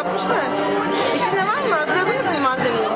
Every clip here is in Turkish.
Yapmışlar. İçinde var mı? Hazırladınız mı malzemeyi?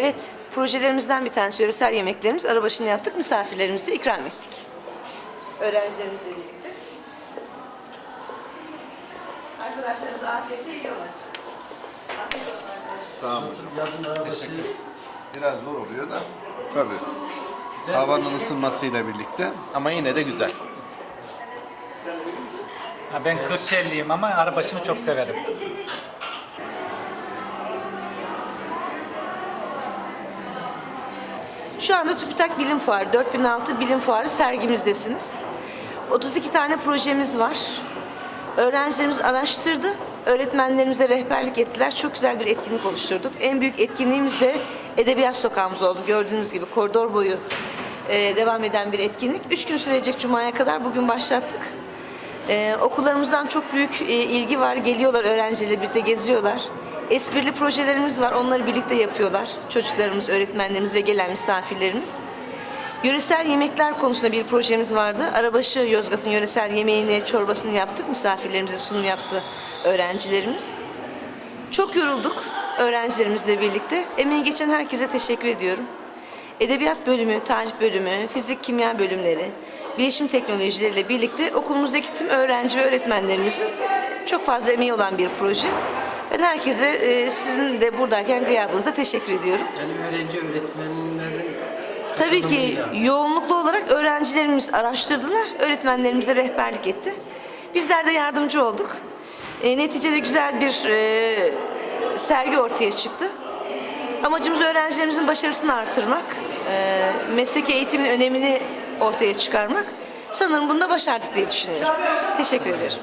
Evet, projelerimizden bir tanesi yöresel yemeklerimiz. Arabaşını yaptık, misafirlerimize ikram ettik. Öğrencilerimizle birlikte. Arkadaşlarımız afiyetle yiyorlar. Afiyet olsun arkadaşlar. Sağ olun. Teşekkür Biraz zor oluyor da. Tabii. Havanın ısınmasıyla birlikte ama yine de güzel. Ha, ben Kırşehirliyim ama arabaşını çok severim. Şu anda TÜBİTAK Bilim Fuarı, 4006 Bilim Fuarı sergimizdesiniz. 32 tane projemiz var. Öğrencilerimiz araştırdı, öğretmenlerimize rehberlik ettiler. Çok güzel bir etkinlik oluşturduk. En büyük etkinliğimiz de Edebiyat Sokağımız oldu. Gördüğünüz gibi koridor boyu e, devam eden bir etkinlik. Üç gün sürecek Cuma'ya kadar bugün başlattık. Ee, okullarımızdan çok büyük e, ilgi var. Geliyorlar öğrencilerle birlikte geziyorlar. Esprili projelerimiz var. Onları birlikte yapıyorlar. Çocuklarımız, öğretmenlerimiz ve gelen misafirlerimiz. Yöresel yemekler konusunda bir projemiz vardı. Arabaşı Yozgat'ın yöresel yemeğini, çorbasını yaptık. Misafirlerimize sunum yaptı öğrencilerimiz. Çok yorulduk öğrencilerimizle birlikte. Emeği geçen herkese teşekkür ediyorum. Edebiyat bölümü, tarih bölümü, fizik, kimya bölümleri, bilişim teknolojileriyle birlikte okulumuzdaki tüm öğrenci ve öğretmenlerimizin çok fazla emeği olan bir proje. Ben herkese e, sizin de buradayken gıyabınıza teşekkür ediyorum. Yani öğrenci öğretmenlerin Tabii ki yoğunluklu olarak öğrencilerimiz araştırdılar, öğretmenlerimiz de rehberlik etti. Bizler de yardımcı olduk. E, neticede güzel bir e, sergi ortaya çıktı. Amacımız öğrencilerimizin başarısını artırmak, e, mesleki eğitimin önemini ortaya çıkarmak. Sanırım bunda başardık diye düşünüyorum. Teşekkür ederim.